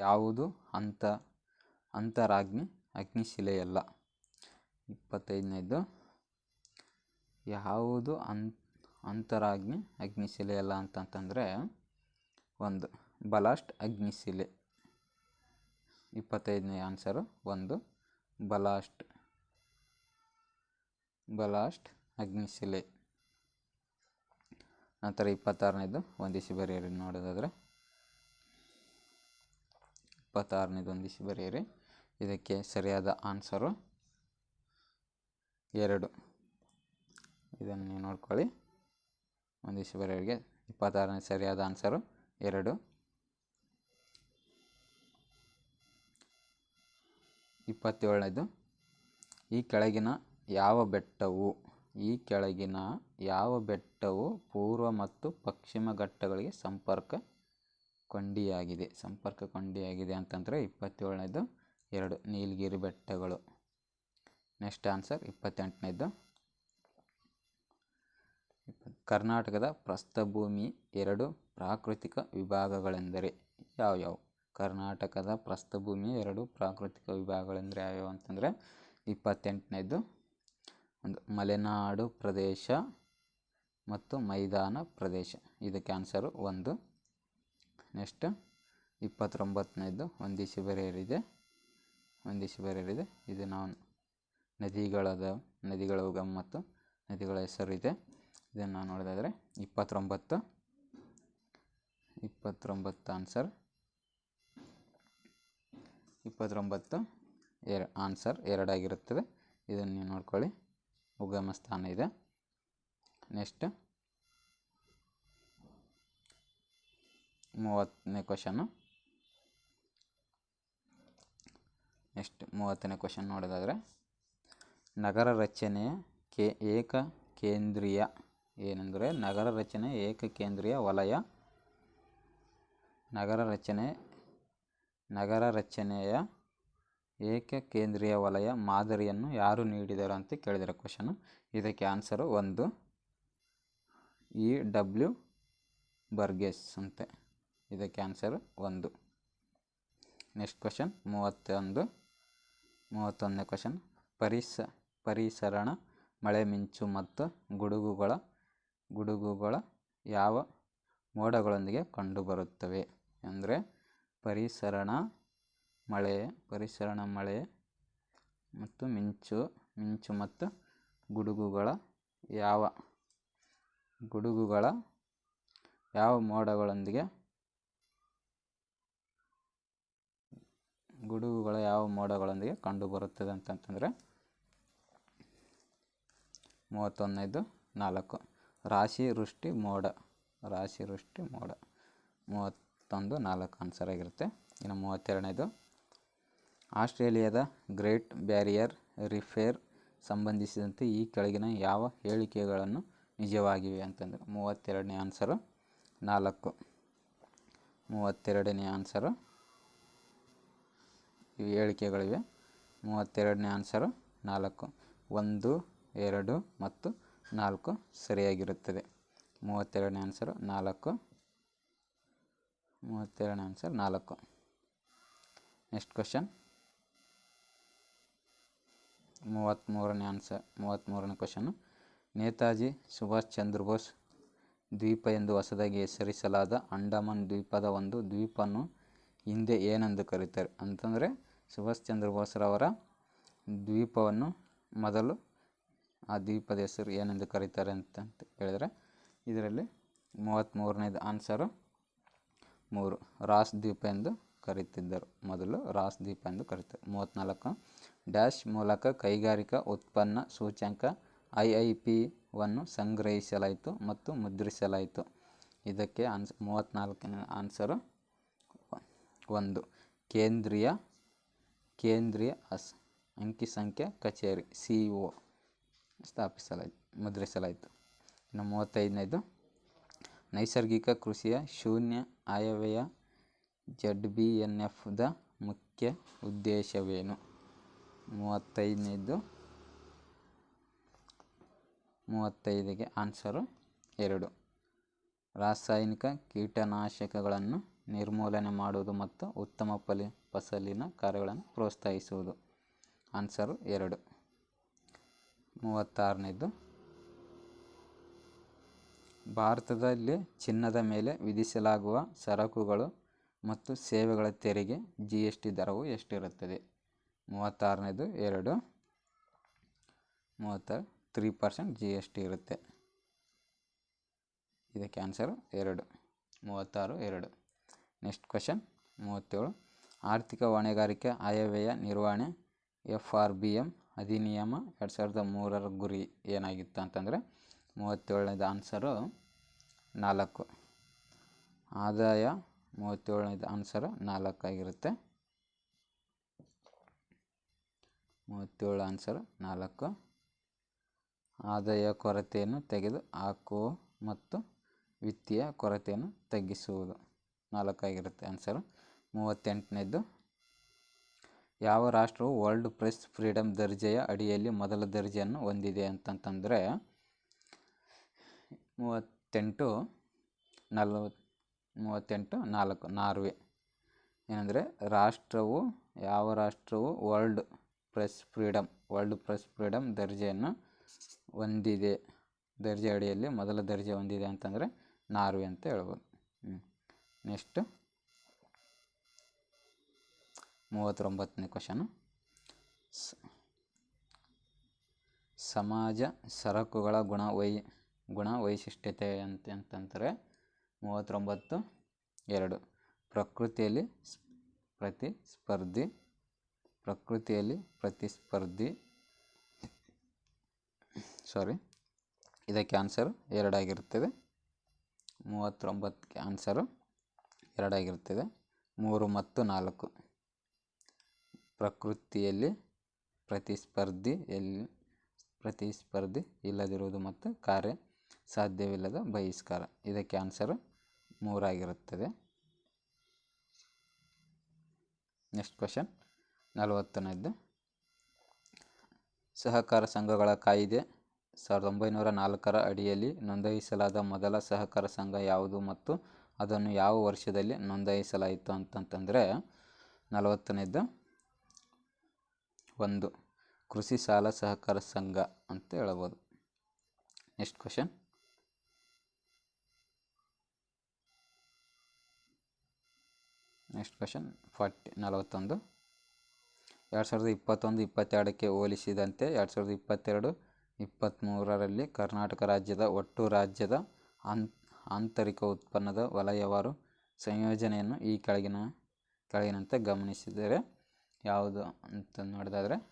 ಯಾವುದು ಅಂತ ಅಂತರಾಗ್ನಿ ಅಗ್ನಿಶಿಲೆಯಲ್ಲ. ಇಪ್ಪತ್ತೈದನೇದು. ಯಾವುದು ಅನ್ ಅಂತರಾಗ್ನಿ ಅಗ್ನಿಶಿಲೆಯಲ್ಲ ಅಂತಂತಂದರೆ ಒಂದು ಬಲಾಸ್ಟ್ ಅಗ್ನಿಶಿಲೆ. ಇಪ್ಪತ್ತೈದನೇ ಆನ್ಸರು ಒಂದು ಬಲಾಸ್ಟ್ ಬಲಾಸ್ಟ್ ಅಗ್ನಿಶಿಲೆ. ನಂತರ ಇಪ್ಪತ್ತಾರನೇದು, ಒಂದಿಸಿ ಬರೆಯಿರಿ ನೋಡೋದಾದರೆ. ಇಪ್ಪತ್ತಾರನೇದು ಒಂದಿಸಿ ಬರೆಯಿರಿ. ಇದಕ್ಕೆ ಸರಿಯಾದ ಆನ್ಸರು ಎರಡು. ಇದನ್ನು ನೀವು ನೋಡ್ಕೊಳ್ಳಿ. ಒಂದಿಸಿ ಬರೆಯೋರಿಗೆ ಇಪ್ಪತ್ತಾರನೇ ಸರಿಯಾದ ಆನ್ಸರು ಎರಡು. ಇಪ್ಪತ್ತೇಳನೇದು, ಈ ಕೆಳಗಿನ ಯಾವ ಬೆಟ್ಟವು, ಈ ಕೆಳಗಿನ ಯಾವ ಬೆಟ್ಟವು ಪೂರ್ವ ಮತ್ತು ಪಶ್ಚಿಮ ಘಟ್ಟಗಳಿಗೆ ಸಂಪರ್ಕ ಕೊಂಡಿಯಾಗಿದೆ, ಸಂಪರ್ಕ ಕೊಂಡಿಯಾಗಿದೆ ಅಂತಂದರೆ ಇಪ್ಪತ್ತೇಳನೇದು ಎರಡು ನೀಲಗಿರಿ ಬೆಟ್ಟಗಳು. ನೆಕ್ಸ್ಟ್ ಆನ್ಸರ್ ಇಪ್ಪತ್ತೆಂಟನೇದು. ಕರ್ನಾಟಕದ ಪ್ರಸ್ಥಭೂಮಿ ಎರಡು ಪ್ರಾಕೃತಿಕ ವಿಭಾಗಗಳೆಂದರೆ ಯಾವ್ಯಾವು? ಕರ್ನಾಟಕದ ಪ್ರಸ್ಥಭೂಮಿ ಎರಡು ಪ್ರಾಕೃತಿಕ ವಿಭಾಗಗಳೆಂದರೆ ಯಾವ್ಯಾವು ಅಂತಂದರೆ ಇಪ್ಪತ್ತೆಂಟನೇದು ಒಂದು ಮಲೆನಾಡು ಪ್ರದೇಶ ಮತ್ತು ಮೈದಾನ ಪ್ರದೇಶ. ಇದಕ್ಕೆ ಆನ್ಸರು ಒಂದು ನೆಕ್ಸ್ಟ್ ಇಪ್ಪತ್ತೊಂಬತ್ತನೇದು ಒಂದಿಸಿ ಬರೆಯರಿದೆ ಒಂದಿಸಿ ಬರೆಯರಿದೆ ಇದು ನಾವು ನದಿಗಳದ, ನದಿಗಳ ಉಗಮ ಮತ್ತು ನದಿಗಳ ಹೆಸರು ಇದೆ. ಇದನ್ನು ನಾವು ನೋಡೋದಾದರೆ ಇಪ್ಪತ್ತೊಂಬತ್ತು ಇಪ್ಪತ್ತೊಂಬತ್ತು ಆನ್ಸರ್ ಇಪ್ಪತ್ತೊಂಬತ್ತು ಎರ ಆನ್ಸರ್ ಎರಡಾಗಿರುತ್ತದೆ. ಇದನ್ನು ನೀವು ನೋಡ್ಕೊಳ್ಳಿ. ಉಗಮ ಸ್ಥಾನ ಇದೆ. ನೆಕ್ಸ್ಟ್ ಮೂವತ್ತನೇ ಕ್ವಶನ್ನು ನೆಕ್ಸ್ಟ್ ಮೂವತ್ತನೇ ಕ್ವಶನ್ ನೋಡೋದಾದರೆ, ನಗರ ರಚನೆಯ ಕೇ, ಏಕ ಕೇಂದ್ರೀಯ, ಏನೆಂದರೆ ನಗರ ರಚನೆ ಏಕಕೇಂದ್ರೀಯ ವಲಯ. ನಗರ ರಚನೆ, ನಗರ ರಚನೆಯ ಏಕಕೇಂದ್ರೀಯ ವಲಯ ಮಾದರಿಯನ್ನು ಯಾರು ನೀಡಿದರು ಅಂತ ಕೇಳಿದರೆ ಕ್ವಶನು ಇದಕ್ಕೆ ಆನ್ಸರು ಒಂದು ಇ ಡಬ್ಲ್ಯೂ ಬರ್ಗೆಸ್ ಅಂತೆ. ಇದಕ್ಕೆ ಆನ್ಸರ್ ಒಂದು. ನೆಕ್ಸ್ಟ್ ಕ್ವಶನ್ ಮೂವತ್ತೊಂದು. ಮೂವತ್ತೊಂದನೇ ಕ್ವಶನ್ ಪರಿಸ, ಪರಿಸರಣ, ಮಳೆ ಮಿಂಚು ಮತ್ತು ಗುಡುಗುಗಳ ಗುಡುಗುಗಳ ಯಾವ ಮೋಡಗಳೊಂದಿಗೆ ಕಂಡುಬರುತ್ತವೆ? ಅಂದರೆ ಪರಿಸರಣ ಮಳೆ ಪರಿಸರಣ ಮಳೆ ಮತ್ತು ಮಿಂಚು ಮಿಂಚು ಮತ್ತು ಗುಡುಗುಗಳ ಯಾವ ಗುಡುಗುಗಳ ಯಾವ ಮೋಡಗಳೊಂದಿಗೆ ಗುಡುಗುಗಳ ಯಾವ ಮೋಡಗಳೊಂದಿಗೆ ಕಂಡುಬರುತ್ತದೆ ಅಂತಂತಂದರೆ ಮೂವತ್ತೊಂದನೇದು ನಾಲ್ಕು. ರಾಶಿ ವೃಷ್ಟಿ ಮೋಡ. ರಾಶಿ ವೃಷ್ಟಿ ಮೋಡ. ಮೂವತ್ತೊಂದು ನಾಲ್ಕು ಆನ್ಸರ್ ಆಗಿರುತ್ತೆ. ಇನ್ನು ಮೂವತ್ತೆರಡನೇದು ಆಸ್ಟ್ರೇಲಿಯಾದ ಗ್ರೇಟ್ ಬ್ಯಾರಿಯರ್ ರಿಫೇರ್ ಸಂಬಂಧಿಸಿದಂತೆ ಈ ಕೆಳಗಿನ ಯಾವ ಹೇಳಿಕೆಗಳನ್ನು ನಿಜವಾಗಿವೆ ಅಂತಂದರೆ ಮೂವತ್ತೆರಡನೇ ಆನ್ಸರು ನಾಲ್ಕು. ಮೂವತ್ತೆರಡನೇ ಆನ್ಸರು ಇವು ಹೇಳಿಕೆಗಳಿವೆ. ಮೂವತ್ತೆರಡನೇ ಆನ್ಸರು ನಾಲ್ಕು. ಒಂದು, ಎರಡು ಮತ್ತು ನಾಲ್ಕು ಸರಿಯಾಗಿರುತ್ತದೆ. ಮೂವತ್ತೆರಡನೇ ಆನ್ಸರು ನಾಲ್ಕು. ಮೂವತ್ತೆರಡನೇ ಆನ್ಸರ್ ನಾಲ್ಕು. Next question. ಮೂವತ್ತ್ಮೂರನೇ ಆನ್ಸರ್, ಮೂವತ್ತ್ಮೂರನೇ ಕ್ವಶನು. ನೇತಾಜಿ ಸುಭಾಷ್ ಚಂದ್ರ ಬೋಸ್ ದ್ವೀಪ ಎಂದು ಹೊಸದಾಗಿ ಹೆಸರಿಸಲಾದ ಅಂಡಮಾನ್ ದ್ವೀಪದ ಒಂದು ದ್ವೀಪವನ್ನು ಹಿಂದೆ ಏನೆಂದು ಕರೀತಾರೆ? ಅಂತಂದರೆ ಸುಭಾಷ್ ಚಂದ್ರ ಬೋಸ್ರವರ ದ್ವೀಪವನ್ನು ಮೊದಲು ಆ ದ್ವೀಪದ ಹೆಸರು ಏನೆಂದು ಕರೀತಾರೆ ಅಂತ ಹೇಳಿದರೆ, ಇದರಲ್ಲಿ ಮೂವತ್ತ್ಮೂರನೇದು ಆನ್ಸರು ಮೂರು, ರಾಸ್ ದ್ವೀಪ ಎಂದು ಕರೀತಿದ್ದರು. ಮೊದಲು ರಾಸ್ ದ್ವೀಪ ಎಂದು ಕರೀತಾರೆ. ಮೂವತ್ತ್ನಾಲ್ಕು ಡ್ಯಾಶ್ ಮೂಲಕ ಕೈಗಾರಿಕಾ ಉತ್ಪನ್ನ ಸೂಚ್ಯಂಕ ಐ ಐ ಪಿವನ್ನು ಸಂಗ್ರಹಿಸಲಾಯಿತು ಮತ್ತು ಮುದ್ರಿಸಲಾಯಿತು. ಇದಕ್ಕೆ ಆನ್ಸ್ ಮೂವತ್ತ್ನಾಲ್ಕನೇ ಆನ್ಸರು ಒಂದು, ಕೇಂದ್ರೀಯ ಕೇಂದ್ರೀಯ ಅಸ್, ಅಂಕಿಸಂಖ್ಯೆ ಕಚೇರಿ ಸಿ ಇ ಒ ಸ್ಥಾಪಿಸಲಾಯಿತು, ಮುದ್ರಿಸಲಾಯಿತು. ಇನ್ನು ಮೂವತ್ತೈದನೇದು, ನೈಸರ್ಗಿಕ ಕೃಷಿಯ ಶೂನ್ಯ ಆಯವ್ಯಯ ಜಡ್ ಬಿ ಎನ್ ಎಫ್ದ ಮುಖ್ಯ ಉದ್ದೇಶವೇನು? ಮೂವತ್ತೈದನೇದು ಮೂವತ್ತೈದಿಗೆ ಆನ್ಸರು ಎರಡು. ರಾಸಾಯನಿಕ ಕೀಟನಾಶಕಗಳನ್ನು ನಿರ್ಮೂಲನೆ ಮಾಡುವುದು ಮತ್ತು ಉತ್ತಮ ಫಲಿ, ಫಸಲಿನ ಕಾರ್ಯಗಳನ್ನು ಪ್ರೋತ್ಸಾಹಿಸುವುದು. ಆನ್ಸರು ಎರಡು. ಮೂವತ್ತಾರನೇದು. ಭಾರತದಲ್ಲಿ ಚಿನ್ನದ ಮೇಲೆ ವಿಧಿಸಲಾಗುವ ಸರಕುಗಳು ಮತ್ತು ಸೇವೆಗಳ ತೆರಿಗೆ ಜಿ ಎಸ್ ಟಿ ದರವು ಎಷ್ಟಿರುತ್ತದೆ? ಮೂವತ್ತಾರನೇದು. ಎರಡು. ಮೂವತ್ತಾರು three percent G S T ಇರುತ್ತೆ. ಇದಕ್ಕೆ ಆನ್ಸರು ಎರಡು. ಮೂವತ್ತಾರು, ಎರಡು. ನೆಕ್ಸ್ಟ್ ಕ್ವಶನ್ ಮೂವತ್ತೇಳು. ಆರ್ಥಿಕ ಹೊಣೆಗಾರಿಕೆ, ಆಯವ್ಯಯ ನಿರ್ವಹಣೆ ಎಫ್ ಆರ್ ಬಿ ಎಂ ಅಧಿನಿಯಮ ಎರಡು ಸಾವಿರದ ಮೂರರ ಗುರಿ ಏನಾಗಿತ್ತು ಅಂತಂದರೆ ಮೂವತ್ತೇಳನೇದು ಆನ್ಸರು ನಾಲ್ಕು. ಆದಾಯ ಮೂವತ್ತೇಳನೇದು ಆನ್ಸರು ನಾಲ್ಕಾಗಿರುತ್ತೆ ಮೂವತ್ತೇಳು ಆನ್ಸರು ನಾಲ್ಕು. ಆದಾಯ ಕೊರತೆಯನ್ನು ತೆಗೆದು ಹಾಕುವ ಮತ್ತು ವಿತ್ತೀಯ ಕೊರತೆಯನ್ನು ತಗ್ಗಿಸುವುದು. ನಾಲ್ಕಾಗಿರುತ್ತೆ ಆನ್ಸರು ಮೂವತ್ತೆಂಟನೇದು ಯಾವ ರಾಷ್ಟ್ರವು ವರ್ಲ್ಡ್ ಪ್ರೆಸ್ ಫ್ರೀಡಮ್ ದರ್ಜೆಯ ಅಡಿಯಲ್ಲಿ ಮೊದಲ ದರ್ಜೆಯನ್ನು ಹೊಂದಿದೆ ಅಂತಂತಂದರೆ, ಮೂವತ್ತೆಂಟು ನಲ್ವತ್ತು ಮೂವತ್ತೆಂಟು, ನಾಲ್ಕು, ನಾರ್ವೆ. ಏನಂದರೆ, ರಾಷ್ಟ್ರವು, ಯಾವ ರಾಷ್ಟ್ರವು world press freedom world press freedom ದರ್ಜೆಯನ್ನು ಹೊಂದಿದೆ, ದರ್ಜೆ ಅಡಿಯಲ್ಲಿ ಮೊದಲ ದರ್ಜೆ ಹೊಂದಿದೆ ಅಂತಂದರೆ ನಾರ್ವೆ ಅಂತ ಹೇಳ್ಬೋದು. ನೆಕ್ಸ್ಟು ಮೂವತ್ತೊಂಬತ್ತನೇ ಕ್ವಶನು ಸಮಾಜ ಸರಕುಗಳ ಗುಣ ವೈ, ಗುಣ ವೈಶಿಷ್ಟ್ಯತೆ ಅಂತ, ಅಂತಂತಾರೆ. ಮೂವತ್ತೊಂಬತ್ತು, ಎರಡು. ಪ್ರಕೃತಿಯಲ್ಲಿ ಪ್ರತಿಸ್ಪರ್ಧಿ ಪ್ರಕೃತಿಯಲ್ಲಿ ಪ್ರತಿಸ್ಪರ್ಧಿ. ಸಾರಿ ಇದಕ್ಕೆ ಆನ್ಸರು ಎರಡಾಗಿರುತ್ತದೆ ಮೂವತ್ತೊಂಬತ್ತಕ್ಕೆ ಆನ್ಸರು ಎರಡಾಗಿರುತ್ತದೆ ಮೂರು ಮತ್ತು ನಾಲ್ಕು. ಪ್ರಕೃತಿಯಲ್ಲಿ ಪ್ರತಿಸ್ಪರ್ಧಿ ಎಲ್ಲಿ ಪ್ರತಿಸ್ಪರ್ಧಿ ಇಲ್ಲದಿರುವುದು ಮತ್ತು ಕಾರ್ಯ ಸಾಧ್ಯವಿಲ್ಲದ ಬಹಿಷ್ಕಾರ. ಇದಕ್ಕೆ ಆನ್ಸರು ಮೂರಾಗಿರುತ್ತದೆ. ನೆಕ್ಸ್ಟ್ ಕ್ವಶನ್ ನಲವತ್ತನೇದ್ದು ಸಹಕಾರ ಸಂಘಗಳ ಕಾಯಿದೆ ಸಾವಿರದ ಒಂಬೈನೂರ ನಾಲ್ಕರ ಅಡಿಯಲ್ಲಿ ನೋಂದಾಯಿಸಲಾದ ಮೊದಲ ಸಹಕಾರ ಸಂಘ ಯಾವುದು ಮತ್ತು ಅದನ್ನು ಯಾವ ವರ್ಷದಲ್ಲಿ ನೋಂದಾಯಿಸಲಾಯಿತು ಅಂತಂತಂದರೆ ನಲವತ್ತನೇದು ಒಂದು ಕೃಷಿ ಸಾಲ ಸಹಕಾರ ಸಂಘ ಅಂತ ಹೇಳ್ಬೋದು. Next question next question forty ನಲವತ್ತೊಂದು. ಎರಡು ಸಾವಿರದ ಇಪ್ಪತ್ತೊಂದು, ಇಪ್ಪತ್ತೆರಡಕ್ಕೆ ಹೋಲಿಸಿದಂತೆ ಎರಡು ಸಾವಿರದ ಇಪ್ಪತ್ತೆರಡು ಇಪ್ಪತ್ತ್ಮೂರರಲ್ಲಿ ಕರ್ನಾಟಕ ರಾಜ್ಯದ ಒಟ್ಟು ರಾಜ್ಯದ ಆನ್ ಆಂತರಿಕ ಉತ್ಪನ್ನದ ವಲಯವಾರು ಸಂಯೋಜನೆಯನ್ನು ಈ ಕೆಳಗಿನ, ಕೆಳಗಿನಂತೆ ಗಮನಿಸಿದರೆ ಯಾವುದು ಅಂತ ನೋಡಿದಾದರೆ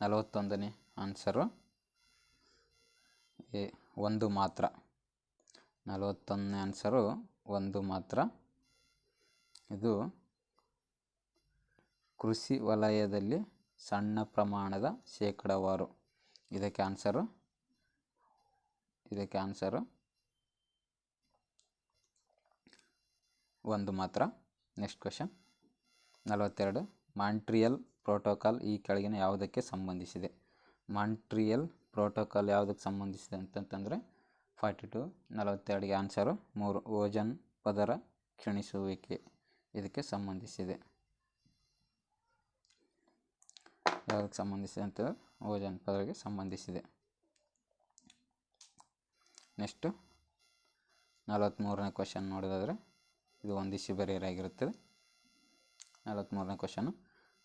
ನಲವತ್ತೊಂದನೇ ಆನ್ಸರು ಎ, ಒಂದು ಮಾತ್ರ. ನಲವತ್ತೊಂದನೇ ಆನ್ಸರು ಒಂದು ಮಾತ್ರ. ಇದು ಕೃಷಿ ವಲಯದಲ್ಲಿ ಸಣ್ಣ ಪ್ರಮಾಣದ ಶೇಕಡಾವಾರು. ಇದಕ್ಕೆ ಆನ್ಸರು ಇದಕ್ಕೆ ಆನ್ಸರು ಒಂದು ಮಾತ್ರ. ನೆಕ್ಸ್ಟ್ ಕ್ವಶನ್ ನಲವತ್ತೆರಡು. ಮಾಂಟ್ರಿಯಲ್ ಪ್ರೋಟೋಕಾಲ್ ಈ ಕೆಳಗಿನ ಯಾವುದಕ್ಕೆ ಸಂಬಂಧಿಸಿದೆ? ಮಾಂಟ್ರಿಯಲ್ ಪ್ರೋಟೋಕಾಲ್ ಯಾವುದಕ್ಕೆ ಸಂಬಂಧಿಸಿದೆ ಅಂತಂತಂದರೆ ಫಾರ್ಟಿ ಟು ನಲವತ್ತೆರಡಿಗೆ ಆನ್ಸರು ಮೂರು. ಓಜನ್ ಪದರ ಕ್ಷೀಣಿಸುವಿಕೆ ಇದಕ್ಕೆ ಸಂಬಂಧಿಸಿದೆ. ಯಾವುದಕ್ಕೆ ಸಂಬಂಧಿಸಿದೆ ಅಂತ ಓಜನ್ ಪದರಿಗೆ ಸಂಬಂಧಿಸಿದೆ. ನೆಕ್ಸ್ಟು ನಲವತ್ತ್ಮೂರನೇ ಕ್ವಶನ್ ನೋಡೋದಾದರೆ ಇದು ಒಂದಿಶಿ ಬರೆಯರಾಗಿರುತ್ತದೆ ನಲವತ್ತ್ಮೂರನೇ ಕ್ವಶನು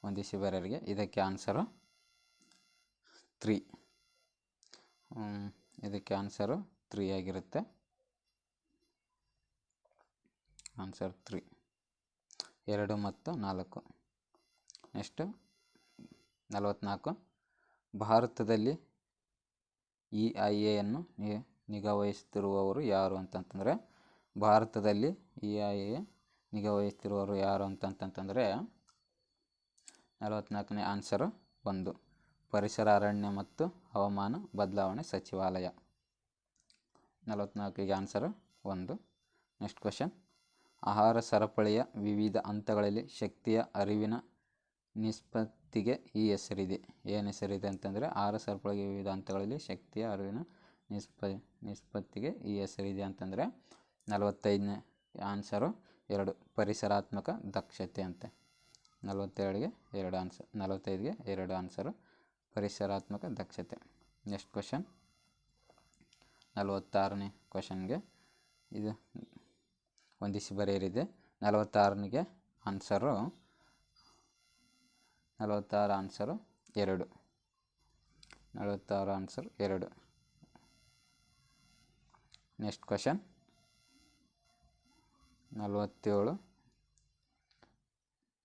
ಒಂದಿಶಿ ಬರೆಯರಿಗೆ ಇದಕ್ಕೆ ಆನ್ಸರು ತ್ರೀ ಇದಕ್ಕೆ ಆನ್ಸರು ತ್ರೀ ಆಗಿರುತ್ತೆ. ಆನ್ಸರ್ ತ್ರೀ ಎರಡು ಮತ್ತು ನಾಲ್ಕು. ನೆಕ್ಸ್ಟು ನಲವತ್ತ್ನಾಲ್ಕು ಭಾರತದಲ್ಲಿ ಇ ಐ ಎಯನ್ನು ನಿಗಾವಹಿಸುತ್ತಿರುವವರು ಯಾರು ಅಂತಂತಂದರೆ ಭಾರತದಲ್ಲಿ ಇ ಐ ಎ ನಿಗಾವಹಿಸುತ್ತಿರುವವರು ಯಾರು ಅಂತಂತಂತಂದರೆ ನಲವತ್ತ್ನಾಲ್ಕನೇ ಆನ್ಸರು ಒಂದು, ಪರಿಸರ ಅರಣ್ಯ ಮತ್ತು ಹವಾಮಾನ ಬದಲಾವಣೆ ಸಚಿವಾಲಯ. ನಲವತ್ತ್ನಾಲ್ಕಿಗೆ ಆನ್ಸರು ಒಂದು, ನೆಕ್ಸ್ಟ್ ಕ್ವಶನ್, ಆಹಾರ ಸರಪಳಿಯ ವಿವಿಧ ಹಂತಗಳಲ್ಲಿ ಶಕ್ತಿಯ ಅರಿವಿನ ನಿಷ್ಪತ್ತಿಗೆ ಈ ಹೆಸರಿದೆ. ಏನು ಹೆಸರಿದೆ ಅಂತಂದರೆ, ಆಹಾರ ಸರಪಳಿಯ ವಿವಿಧ ಹಂತಗಳಲ್ಲಿ ಶಕ್ತಿಯ ಅರಿವಿನ ನಿಷ್ಪ, ನಿಷ್ಪತ್ತಿಗೆ ಈ ಹೆಸರಿದೆ ಅಂತಂದರೆ ನಲವತ್ತೈದನೇ ಆನ್ಸರು ಎರಡು, ಪರಿಸರಾತ್ಮಕ ದಕ್ಷತೆ ಅಂತೆ. ನಲವತ್ತೆರಡಿಗೆ ಎರಡು ಆನ್ಸರ್ ನಲವತ್ತೈದಿಗೆ ಎರಡು ಆನ್ಸರು, ಪರಿಸರಾತ್ಮಕ ದಕ್ಷತೆ. Next question. ನಲವತ್ತಾರನೇ ಕ್ವಶನ್ಗೆ ಇದು ಹೊಂದಿಸಿ ಬರೆಯರಿದೆ. ನಲವತ್ತಾರನಿಗೆ ಆನ್ಸರು, ನಲವತ್ತಾರು ಆನ್ಸರು ಎರಡು. ನಲವತ್ತಾರು ಆನ್ಸರ್ ಎರಡು. Next question. ನಲವತ್ತೇಳು.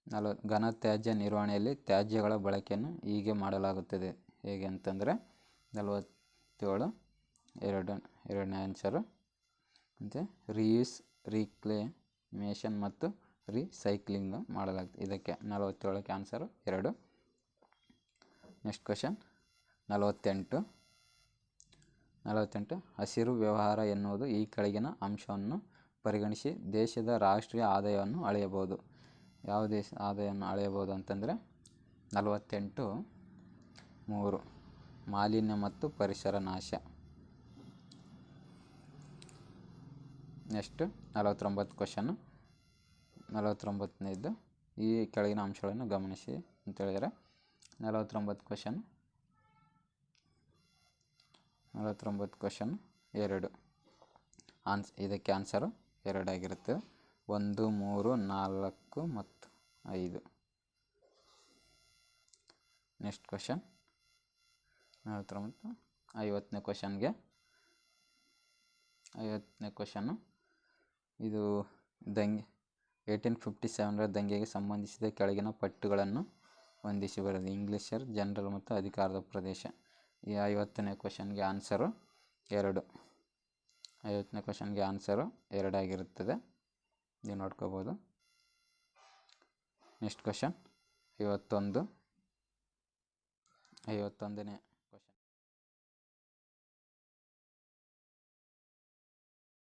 ನಲವ, ಘನತ್ಯಾಜ್ಯ ನಿರ್ವಹಣೆಯಲ್ಲಿ ತ್ಯಾಜ್ಯಗಳ ಬಳಕೆಯನ್ನು ಹೀಗೆ ಮಾಡಲಾಗುತ್ತದೆ. ಹೇಗೆ ಅಂತಂದರೆ, ನಲವತ್ತೇಳು, ಎರಡು, ಎರಡನೇ ಆನ್ಸರು ಮತ್ತು ರೀಯೂಸ್ ರೀಕ್ಲೇಮೇಷನ್ ಮತ್ತು ರೀಸೈಕ್ಲಿಂಗ್ ಮಾಡಲಾಗ್ತದೆ. ಇದಕ್ಕೆ ನಲವತ್ತೇಳಕ್ಕೆ ಆನ್ಸರು ಎರಡು. ನೆಕ್ಸ್ಟ್ ಕ್ವಶನ್ ನಲವತ್ತೆಂಟು. ನಲವತ್ತೆಂಟು, ಹಸಿರು ವ್ಯವಹಾರ ಎನ್ನುವುದು ಈ ಕೆಳಗಿನ ಅಂಶವನ್ನು ಪರಿಗಣಿಸಿ ದೇಶದ ರಾಷ್ಟ್ರೀಯ ಆದಾಯವನ್ನು ಅಳೆಯಬಹುದು. ಯಾವ ದೇಶ ಆದಾಯವನ್ನು ಅಳೆಯಬಹುದು ಅಂತಂದರೆ ನಲವತ್ತೆಂಟು ಮೂರು, ಮಾಲಿನ್ಯ ಮತ್ತು ಪರಿಸರ ನಾಶ. ನೆಕ್ಸ್ಟ್ ನಲವತ್ತೊಂಬತ್ತು ಕ್ವಶನ್ನು ನಲವತ್ತೊಂಬತ್ತನೇದು ಈ ಕೆಳಗಿನ ಅಂಶಗಳನ್ನು ಗಮನಿಸಿ ಅಂತೇಳಿದರೆ ನಲವತ್ತೊಂಬತ್ತು ಕ್ವಶನ್. ನಲವತ್ತೊಂಬತ್ತು ಕ್ವಶನ್ ಎರಡು. ಆನ್ಸ್ ಇದಕ್ಕೆ ಆನ್ಸರು ಎರಡಾಗಿರುತ್ತೆ. ಒಂದು, ಮೂರು, ನಾಲ್ಕು ಮತ್ತು ಐದು. ನೆಕ್ಸ್ಟ್ ಕ್ವಶನ್ ನಲವತ್ತೊಂಬತ್ತು ಐವತ್ತನೇ ಕ್ವಶನ್ಗೆ ಐವತ್ತನೇ ಕ್ವಶನ್ನು ಇದು ದಂಗೆ ಏಯ್ಟೀನ್ ಫಿಫ್ಟಿ ಸೆವೆನರ ದಂಗೆಗೆ ಸಂಬಂಧಿಸಿದ ಕೆಳಗಿನ ಪಟ್ಟುಗಳನ್ನು ಹೊಂದಿಸಿ ಬರೆದು, ಇಂಗ್ಲೀಷರ್, ಜನರಲ್ ಮತ್ತು ಅಧಿಕಾರದ ಪ್ರದೇಶ. ಈ ಐವತ್ತನೇ ಕ್ವಶನ್ಗೆ ಆನ್ಸರು ಎರಡು. ಐವತ್ತನೇ ಕ್ವಶನ್ಗೆ ಆನ್ಸರು ಎರಡಾಗಿರುತ್ತದೆ. ನೀವು ನೋಡ್ಕೋಬೋದು. ನೆಕ್ಸ್ಟ್ ಕ್ವಶನ್ ಐವತ್ತೊಂದು ಐವತ್ತೊಂದನೇ.